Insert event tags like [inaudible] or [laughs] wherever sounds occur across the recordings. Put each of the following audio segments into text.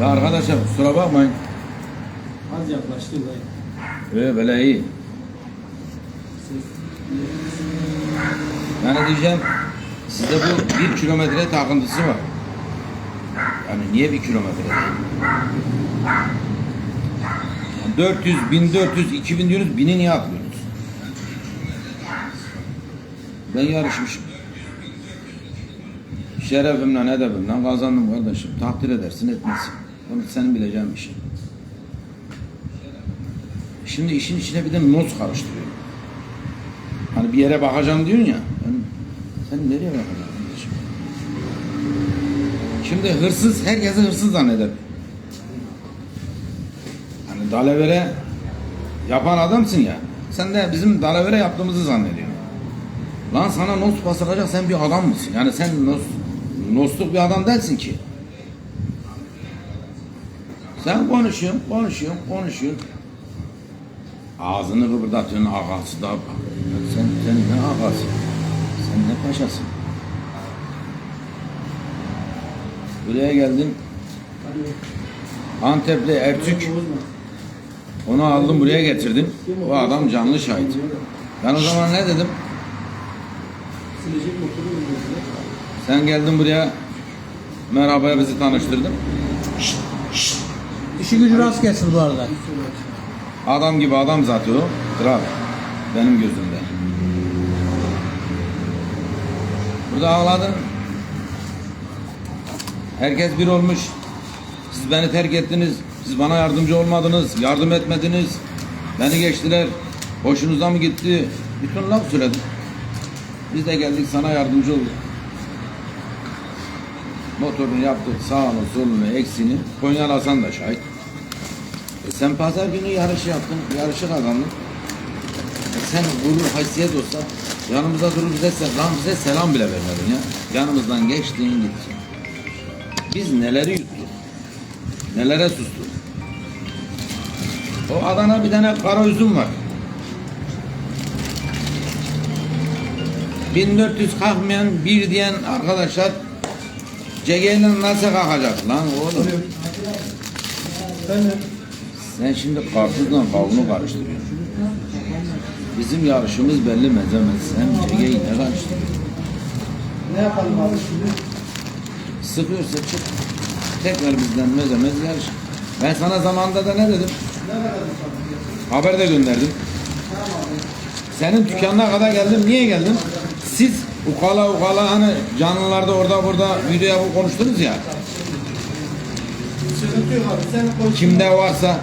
Ya arkadaşlar kusura bakmayın. Az yaklaştı dayı. Ee, böyle iyi. Yani diyeceğim sizde bu bir kilometre takıntısı var. Yani niye bir kilometre? Yani 400, 1400, 2000 diyorsunuz, bini niye atlıyorsunuz? Ben yarışmışım. Şerefimle, edebimle kazandım kardeşim. Takdir edersin, etmezsin. Bunu senin bileceğin bir şey. Şimdi işin içine bir de noz karıştırıyor. Hani bir yere bakacağım diyorsun ya. Sen nereye bakacaksın? Şimdi hırsız herkesi hırsız zanneder. Hani dalavere yapan adamsın ya. Sen de bizim dalavere yaptığımızı zannediyorsun. Lan sana nos basılacak sen bir adam mısın? Yani sen nos, nosluk bir adam değilsin ki. Sen konuşuyorsun, konuşuyorsun, konuşuyorsun. Ağzını kıpırdatıyorsun ağası da. Sen, sen ne ağası? Sen ne paşasın? Buraya geldim. Antepli Ertük. Onu aldım buraya getirdim. O adam canlı şahit. Ben o zaman ne dedim? Sen geldin buraya. Merhaba bizi tanıştırdın. İşi gücü rast gelsin bu arada. Adam gibi adam zaten o. Kral. Benim gözümde. Burada ağladın. Herkes bir olmuş. Siz beni terk ettiniz. Siz bana yardımcı olmadınız. Yardım etmediniz. Beni geçtiler. Hoşunuza mı gitti? Bütün laf söyledim. Biz de geldik sana yardımcı olduk. Motorunu yaptık. Sağını, solunu, eksiğini. Konyalı Hasan da şahit. Sen pazar günü yarışı yaptın, yarışı kazandın. E sen gurur, haysiyet olsa yanımıza durup bize, lan bize selam bile vermedin ya. Yanımızdan geçtin gittin. Biz neleri yuttuk, nelere sustuk. O Adana bir tane kara üzüm var. 1400 kalkmayan bir diyen arkadaşlar cegeyle nasıl kalkacak lan oğlum? Efendim? Sen şimdi karpuzla kavunu karıştırıyorsun. Bizim yarışımız belli mezemez. Sen cegeyi ne karıştırıyorsun? Ne yapalım abi şimdi? Sıkıyorsa çık. Tekrar bizden mezemez yarış. Ben sana zamanında da ne dedim? Haber de gönderdim. Senin dükkanına kadar geldim. Niye geldim? Siz ukala ukala hani canlılarda orada burada video yapıp konuştunuz ya. Kimde varsa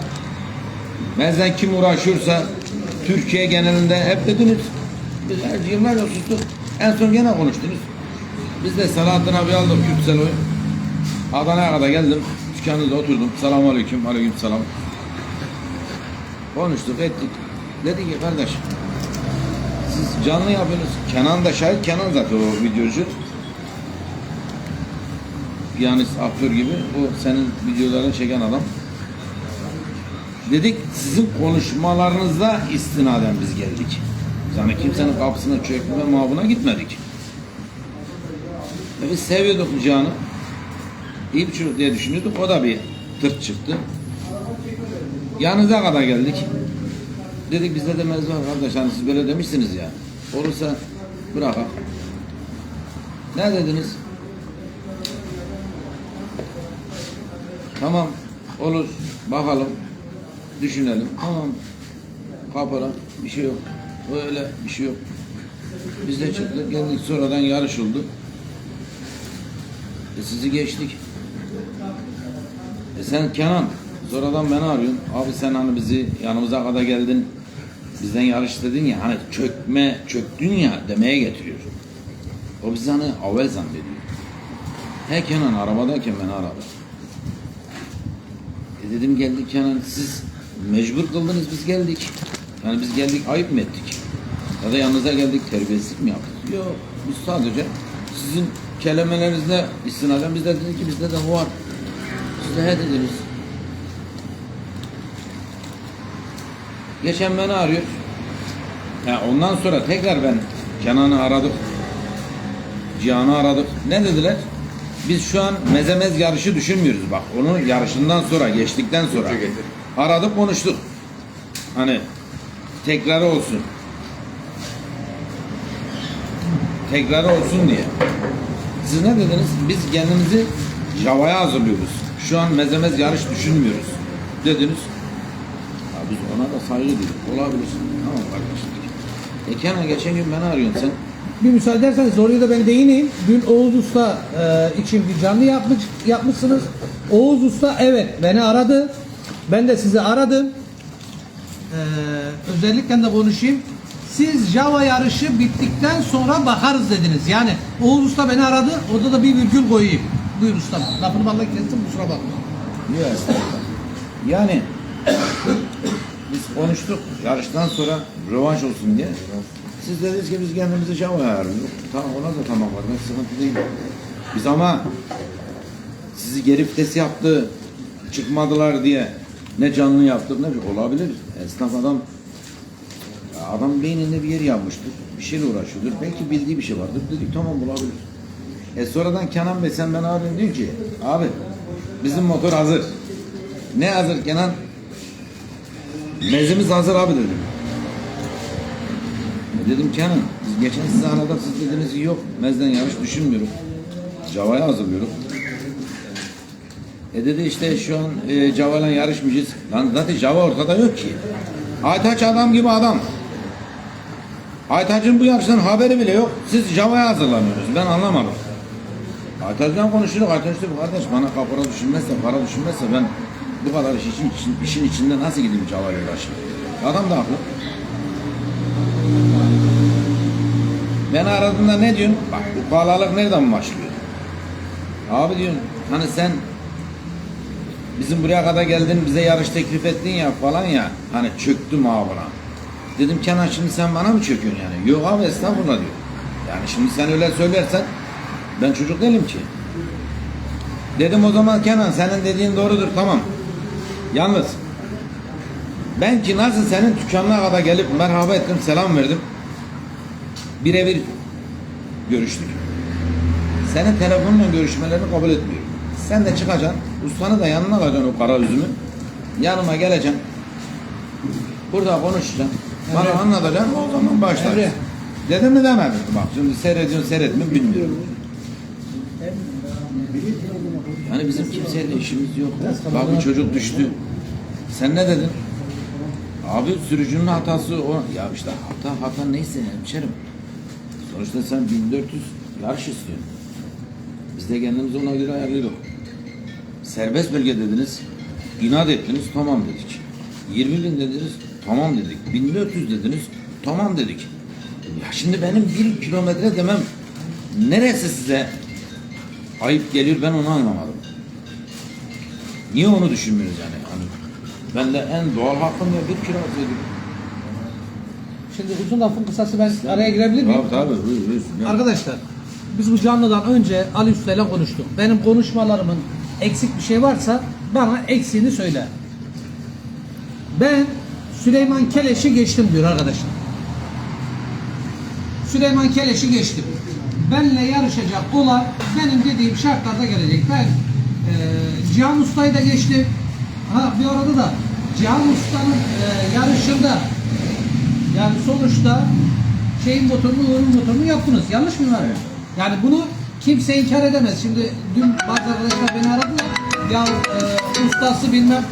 Bizden kim uğraşıyorsa Türkiye genelinde hep dediniz. Biz her yıllarca sustuk. En son gene konuştunuz. Biz de Selahattin abi aldık Kürtselo'yu. Adana'ya kadar geldim. Dükkanınızda oturdum. Selamun aleyküm. Aleyküm selam. Konuştuk ettik. Dedi ki kardeş siz canlı yapıyorsunuz. Kenan da şahit. Kenan zaten o videocu. Piyanist, aktör gibi. O senin videolarını çeken adam. Dedik sizin konuşmalarınıza istinaden biz geldik. Yani kimsenin kapısına çökme muhabına gitmedik. E biz seviyorduk Cihan'ı. İyi bir çocuk diye düşünüyorduk. O da bir tırt çıktı. Yanınıza kadar geldik. Dedik bizde de mevzu var kardeş. Hani siz böyle demişsiniz ya. Olursa bırakalım. Ne dediniz? Tamam olur bakalım düşünelim. Tamam kapara bir şey yok. Öyle bir şey yok. Biz de çıktık geldik sonradan yarış oldu. E sizi geçtik. E sen Kenan sonradan beni arıyorsun. Abi sen hani bizi yanımıza kadar geldin. Bizden yarış dedin ya hani çökme çöktün ya demeye getiriyor. O bizi hani avel zannediyor. He Kenan arabadayken beni aradı. E dedim geldik Kenan siz mecbur kıldınız biz geldik. Yani biz geldik ayıp mı ettik? Ya da yanınıza geldik terbiyesizlik mi yaptık? Yok biz sadece sizin kelimelerinizle istinaden biz de dedik ki bizde de var. Siz de he dediniz. Geçen beni arıyor. Ya ondan sonra tekrar ben Kenan'ı aradık. Cihan'ı aradık. Ne dediler? Biz şu an mezemez yarışı düşünmüyoruz bak. Onu yarışından sonra, geçtikten sonra. Aradık konuştuk. Hani tekrarı olsun. Tekrarı olsun diye. Siz ne dediniz? Biz kendimizi Java'ya hazırlıyoruz. Şu an mezemez yarış düşünmüyoruz. Dediniz. Ya biz ona da saygı duyduk. Olabilir. Tamam kardeşim. E Kenan geçen gün beni arıyorsun sen. Bir müsaade ederseniz oraya da ben değineyim. Dün Oğuz Usta e, için bir canlı yapmış, yapmışsınız. Oğuz Usta evet beni aradı. Ben de sizi aradım. E, özellikle de konuşayım. Siz Java yarışı bittikten sonra bakarız dediniz. Yani Oğuz Usta beni aradı. Orada da bir virgül koyayım. Buyur ustam. Lafını balla kestim kusura bakma. Estağfurullah. Yani biz konuştuk yarıştan sonra rövanş olsun diye. Siz dediniz ki biz kendimizi Java'ya ayarlıyoruz. Tamam ona da tamam var. Sıkıntı değil. Biz ama sizi geri vites yaptı, çıkmadılar diye ne canlı yaptık ne bir olabilir. Esnaf adam adam beyninde bir yer yanmıştır. Bir şeyle uğraşıyordur. Belki bildiği bir şey vardır. Dedik tamam olabilir. E sonradan Kenan Bey sen bana arıyorsun diyor ki abi bizim motor hazır. Ne hazır Kenan? Mezimiz hazır abi dedim. E dedim Kenan biz geçen size aradık siz dediniz yok mezden yarış düşünmüyorum. Java'ya hazırlıyorum. E dedi işte şu an e, Java'yla yarışmayacağız. Lan zaten Java ortada yok ki. Aytaç adam gibi adam. Aytaç'ın bu yarıştan haberi bile yok. Siz Java'ya hazırlanıyorsunuz. Ben anlamadım. Aytaç'la konuşuyoruz. Aytaç diyor kardeş bana kapora düşünmezse, para düşünmezse ben bu kadar iş için, için- işin içinde nasıl gideyim Java'yla uğraşayım? Adam da haklı. Beni aradığında ne diyorsun? Bak bu pahalılık nereden başlıyor? Abi diyorsun hani sen bizim buraya kadar geldin bize yarış teklif ettin ya falan ya hani çöktüm abi buna. Dedim Kenan şimdi sen bana mı çöküyorsun yani? Yok abi estağfurullah diyor. Yani şimdi sen öyle söylersen ben çocuk değilim ki. Dedim o zaman Kenan senin dediğin doğrudur tamam. Yalnız ben ki nasıl senin dükkanına kadar gelip merhaba ettim selam verdim. Birebir görüştük. Senin telefonla görüşmelerini kabul etmiyorum. Sen de çıkacaksın, ustanı da yanına alacaksın o kara üzümü. Yanıma geleceksin. Burada konuşacaksın. Bana Evet. anlatacaksın, o zaman başlarız. Evet. Dedim mi demedim? Bak şimdi seyrediyorsun seyretmiyorsun bilmiyorum. Yani bizim kimseyle işimiz yok. Bak bu çocuk düştü. Sen ne dedin? Abi sürücünün hatası o. Ya işte hata hata neyse hemşerim. Sonuçta sen 1400 yarış istiyorsun. Biz de kendimizi ona göre ayarlıyorduk. Serbest bölge dediniz. inat ettiniz. Tamam dedik. 20 bin dediniz. Tamam dedik. 1400 dediniz. Tamam dedik. Ya şimdi benim bir kilometre demem neresi size ayıp geliyor ben onu anlamadım. Niye onu düşünmüyoruz yani? Hani ben de en doğal hakkım ya bir kilometre dedim. Şimdi uzun lafın kısası ben araya girebilir miyim? Tabii tabii. Buyur. Arkadaşlar biz bu canlıdan önce Ali Usta ile konuştuk. Benim konuşmalarımın eksik bir şey varsa bana eksiğini söyle. Ben Süleyman Keleş'i geçtim diyor arkadaşlar. Süleyman Keleş'i geçtim. Benle yarışacak olan benim dediğim şartlarda gelecek. Ben e, Cihan Usta'yı da geçtim. Ha bir arada da Cihan Usta'nın e, yarışında yani sonuçta şeyin motorunu, Uğur'un motorunu yaptınız. Yanlış mı abi? Yani bunu kimse inkar edemez. Şimdi dün bazı arkadaşlar beni aradılar. Ya e, ustası bilmem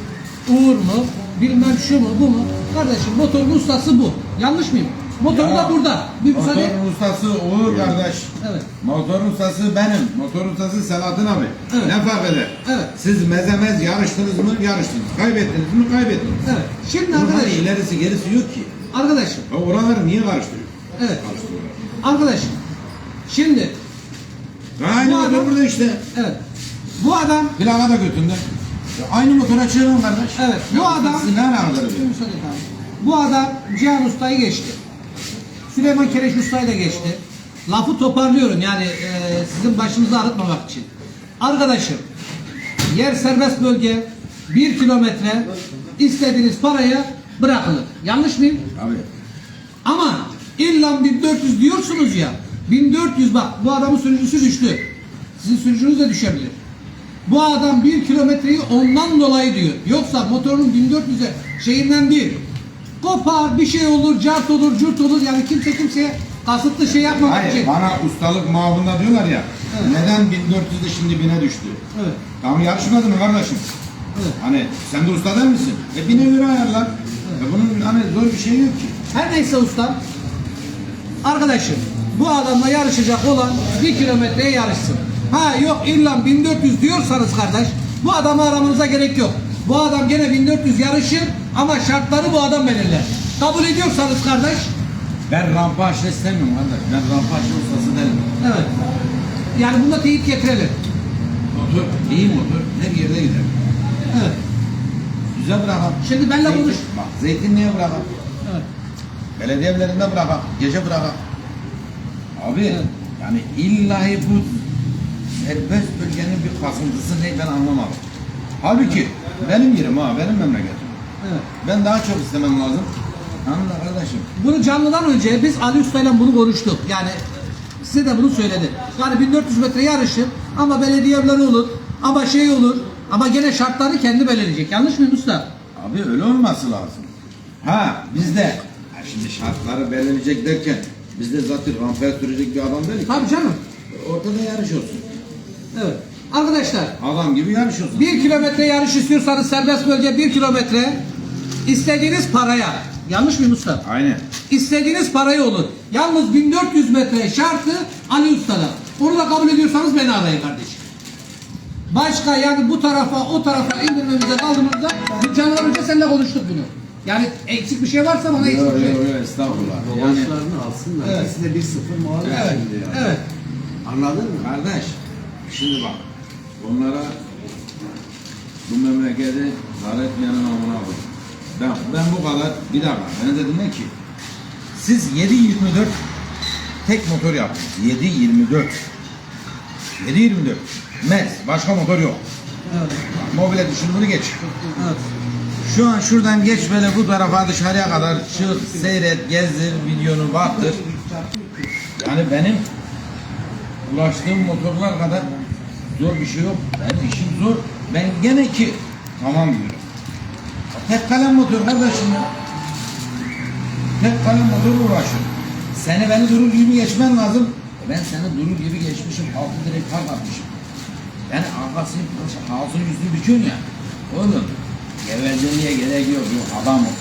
Uğur mu, bilmem şu mu, bu mu? Kardeşim motorun ustası bu. Yanlış mıyım? Motor da burada. Bir müsaade. Motorun ustası Uğur kardeş. Evet. Motorun ustası benim. Motorun ustası Selahattin abi. Evet. Ne fark eder? Evet. Siz mezemez yarıştınız mı? Yarıştınız. Kaybettiniz mi? Kaybettiniz. Evet. Şimdi Bunun hani arkadaşım, ilerisi gerisi yok ki. arkadaşım, oraları niye karıştırıyor? evet. Karıştırıyorlar. Arkadaşım, şimdi, Aynı Bu motor adam- burada işte. evet. Bu adam, Plaka da götünde. Ya Aynı motora çıkıyorum kardeş. Evet, bu adam- Sizi ne alakaları. Bu adam Cihan Usta'yı geçti. Süleyman Kereş Usta'yı da geçti. Lafı toparlıyorum yani e, sizin başınızı ağrıtmamak için. Arkadaşım, yer serbest bölge, bir kilometre istediğiniz paraya bırakılır. Yanlış mıyım? Abi. Ama illa 1400 diyorsunuz ya. 1400 bak bu adamın sürücüsü düştü. Sizin sürücünüz de düşebilir. Bu adam bir kilometreyi ondan dolayı diyor. Yoksa motorun 1400'e şeyinden değil. Kopar, bir şey olur, cart olur, cürt olur. Yani kimse kimseye kasıtlı şey yapmamak Hayır için. bana ustalık mavunda diyorlar ya. Evet. Neden 1400'de şimdi 1000'e düştü? Evet, Tamam yarışmadı mı kardeşim? evet. Hani sen de usta değil misin? E 1000'e göre ayarlar. E bunun hani zor bir şey yok ki. Her neyse ustam. Arkadaşım bu adamla yarışacak olan bir kilometreye yarışsın. Ha yok illa 1400 diyorsanız kardeş bu adamı aramanıza gerek yok. Bu adam gene 1400 yarışır ama şartları bu adam belirler. Kabul ediyorsanız kardeş Ben rampa aşı istemiyorum kardeş. Ben rampa aşı ustası değilim. evet. Yani bunda teyit getirelim. Motor, iyi motor. Her yerde gider. Evet. Güzel bırakalım. Şimdi benle konuş. Bak zeytinliğe bırakalım. Evet. Belediye evlerinde bırakalım. Gece bırakalım. Abi Evet. yani illahi bu serbest bölgenin bir kasıntısı ne ben anlamadım. Halbuki benim yerim ha, benim memleketim. Evet. Ben daha çok istemem lazım. Anla kardeşim. Bunu canlıdan önce biz Ali Usta ile bunu konuştuk. Yani size de bunu söyledi. Yani 1400 metre yarışır ama belediye evleri olur ama şey olur ama gene şartları kendi belirleyecek. Yanlış mıyım usta? Abi öyle olması lazım. Ha bizde ha şimdi şartları belirleyecek derken bizde zaten rampaya sürecek bir adam değil. Tabii canım. Ortada yarış olsun. Evet. Arkadaşlar Adam gibi yarış olsun. bir kilometre yarış istiyorsanız serbest bölge bir kilometre istediğiniz paraya. Yanlış mıyım usta? Aynen. İstediğiniz paraya olur. Yalnız 1400 metre şartı Ali Usta'da. Onu da kabul ediyorsanız beni arayın kardeşim. Başka yani bu tarafa o tarafa indirmemize kaldığımızda dükkanlar önce seninle konuştuk bunu. Yani eksik bir şey varsa bana eksik Yok bir şey. yok yok estağfurullah. Yani alsınlar. Evet. İkisi de 1-0 muhabbet Evet, şimdi ya. evet. Anladın mı? kardeş şimdi bak onlara bu memleketi dar etmeyenin amına koy. Ben, ben bu kadar bir dakika beni de dinle ki siz 7-24 tek motor yaptınız. 7-24 7-24 Mez başka motor yok. Evet. Mobile düşün bunu geç. evet. Şu an şuradan geç böyle bu tarafa dışarıya kadar çık, seyret, gezdir, videonu baktır. Yani benim ulaştığım motorlar kadar zor bir şey yok. Benim işim zor. Ben gene ki tamam diyorum. Tek kalem motor kardeşim ya. Tek kalem motor uğraşır. Seni beni durur gibi geçmen lazım. Ben seni durur gibi geçmişim. Altı direkt park atmışım. Yani arkasını ağzını yüzünü büküyorsun ya. Oğlum gevezeliğe gerek yok. Yok adam ol.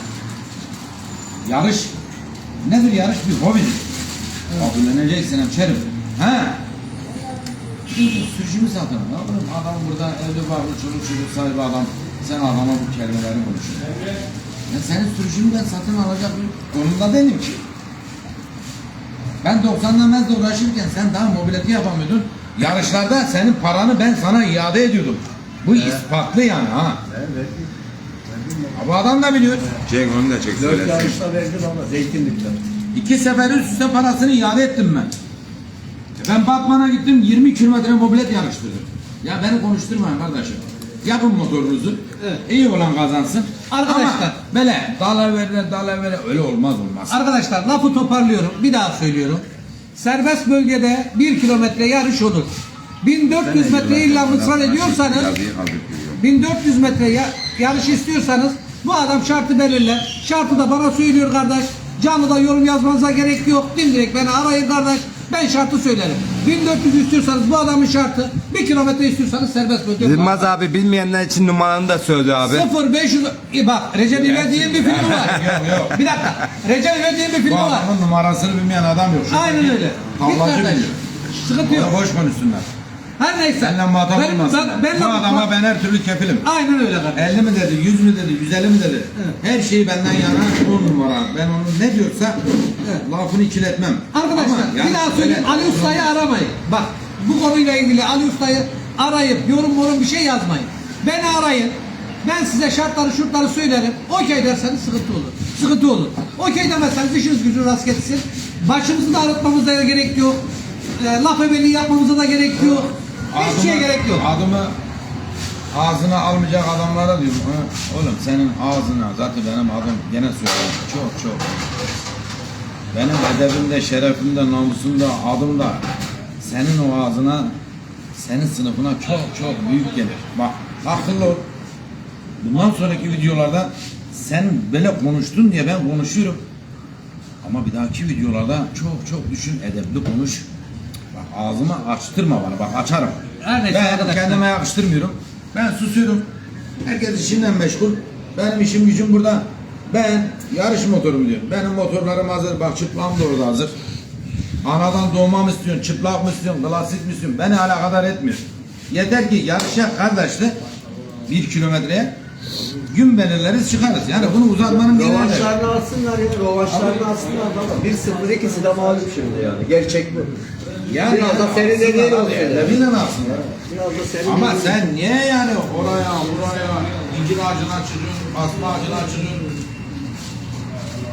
Yarış nedir yarış? Bir hobidir. Kabulleneceksin hemşerim. Şimdi sürücümü satın. Ne yapalım? Adam burada evli barklı çocuk çocuk sahibi adam. Sen adama bu kelimeleri konuşuyorsun. Ya senin sürücünü ben satın alacak bir konumda değilim ki. Ben 90'dan mezle uğraşırken sen daha mobileti yapamıyordun. Yarışlarda senin paranı ben sana iade ediyordum. Bu ispatlı yani ha. Evet. Bu adam da biliyor. Çek onu da çek Dört yarışta verdim ama zeytinlikte. İki sefer üst üste parasını iade ettim ben. E Ben Batman'a gittim 20 kilometre mobilet yarıştırdım. Ya beni konuşturmayın kardeşim. Yapın motorunuzu. Evet. İyi olan kazansın. Arkadaşlar. Ama böyle dalavere dalavere öyle olmaz olmaz. Arkadaşlar lafı toparlıyorum. Bir daha söylüyorum. Serbest bölgede 1 kilometre yarış olur. 1400 metre illa ısrar ediyorsanız 1400 metre ya- yarış istiyorsanız bu adam şartı belirler. Şartı da bana söylüyor kardeş. Canlıda yorum yazmanıza gerek yok. Dimdirek beni arayın kardeş. Ben şartı söylerim. 1400 istiyorsanız bu adamın şartı. 1 kilometre istiyorsanız serbest bölge. Yılmaz abi bilmeyenler için numaranı da söyle abi. 0500 İ bak Recep İvedik'in bir filmi var. [laughs] Yok, yok. Bir dakika. Recep İvedik'in bir filmi var. adamın numarasını bilmeyen adam yok. Şu Aynen öyle. Git Tavlacı kardeş. Sıkıntı yok. Boş konuşsunlar. Her neyse. Seninle muhatap Ben- olmasınlar. ben- benle Bu adama ben her türlü kefilim. Aynen öyle kardeş. 50 mi dedi, 100 mü dedi, 150 mi dedi. Evet. Her şeyi benden yana on numara. Ben onu ne diyorsa Evet. lafını ikiletmem. Arkadaşlar Ama yani bir daha söyleyeyim öyle- Ali Usta'yı aramayın. Bak bu konuyla ilgili Ali Usta'yı arayıp yorum yorum bir şey yazmayın. Beni arayın. Ben size şartları şurtları söylerim. Okey derseniz sıkıntı olur. Sıkıntı olur. Okey demezseniz işiniz gücünüz rast gitsin. Başımızı da ağrıtmamıza da gerek yok. E, laf ebeliği yapmamıza da gerek yok. Hiçbir şeye Adımı- gerek yok. Adımı ağzına almayacak adamlara diyorum. Ha, oğlum senin ağzına zaten benim adım gene söylüyorum. Çok çok. Benim edebimde, şerefimde, namusumda, adımda senin o ağzına senin sınıfına çok çok büyük gelir. Bak akıllı ol. Bundan sonraki videolarda sen böyle konuştun diye ben konuşuyorum. Ama bir dahaki videolarda çok çok düşün edepli konuş. Bak ağzımı açtırma bana bak açarım. Her neyse ben arkadaşlar. kendime yakıştırmıyorum. Ben susuyorum. Herkes işinden meşgul. Benim işim gücüm burada. Ben yarış motorum diyorum. Benim motorlarım hazır. Bak çıplağım da orada hazır. Anadan doğma mı istiyorsun, çıplak mı istiyorsun, klasik mi istiyorsun? Beni alakadar etmiyor. Yeter ki yarışa kardeşli bir kilometreye gün belirleriz çıkarız. Yani bunu uzatmanın bir nedeni. Rovanşlarını alsınlar ya. Rovanşlarını alsınlar baba. 1-0 ikisi de mağlup şimdi yani. Gerçek bu. Yani Biraz da senin dediğin olsun. edebiyle aslında. Biraz da senin Ama dediğin- sen niye yani oraya buraya incir ağacına çıkıyorsun, asma ağacına çıkıyorsun,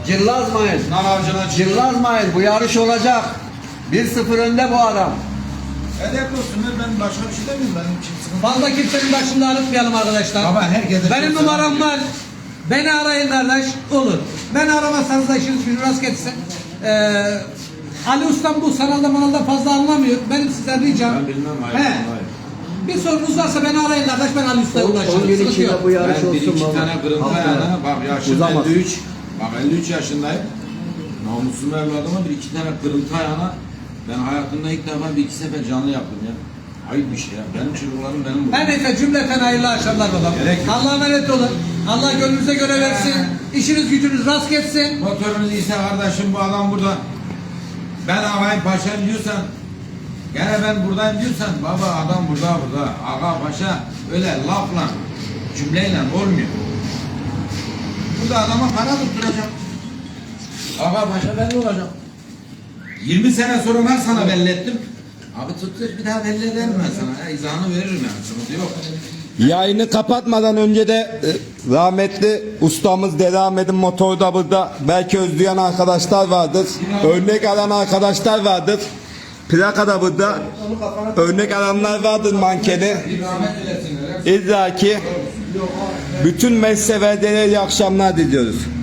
Cıllazmayın. nar ağacına çıkıyorsun. Cıllazmayın. Bu yarış olacak. 1-0 önde bu adam. Edep olsun ben başka bir şey demiyorum benim için sıkıntı. Fazla kimsenin başında ağrıtmayalım arkadaşlar. Baba herkese Benim çok numaram selam var. Beni arayın kardeş. Olur. Ben aramazsanız da işiniz gücünüz rast gitsin. Ee, Ali Ustam bu sanalda manalda fazla anlamıyor. Benim sizden ricam. Ben bilmem, hayır, He. hayır. Bir sorunuz varsa beni arayın kardeş. Ben Ali Usta'ya ulaşırım. on gün Sıkıntı içinde yok. bu yarış Ben bir olsun iki baba. tane kırıntı Haftaya. ayağına bak yaşım Uzamaz. 53. Bak 53 yaşındayım. Namusum evladıma bir iki tane kırıntı ayağına ben hayatımda ilk defa bir iki sefer canlı yaptım ya. Ayıp bir şey ya. Benim çocuklarım benim bu. Her neyse cümleten hayırlı akşamlar babam. Gerek yok. Allah'a emanet olun. Allah gönlünüze göre versin. İşiniz gücünüz rast gitsin. Motorunuz ise kardeşim bu adam burada. Ben ağayım paşam diyorsan gene ben buradayım diyorsan baba adam burada burada. Ağa paşa öyle lafla cümleyle olmuyor. Burada adama para tutturacağım. Ağa paşa belli olacak. 20 sene sonra ben sana belli ettim. Abi tuttur bir daha belli ederim ben sana. Ya, izahını veririm yani sıkıntı yok. Yayını kapatmadan önce de e, rahmetli ustamız Deli Ahmet'in motoru da burada. Belki özleyen arkadaşlar vardır. Örnek alan arkadaşlar vardır. Plaka da burada. Örnek alanlar vardır mankeni. İlla ki bütün mesleğe iyi akşamlar diliyoruz.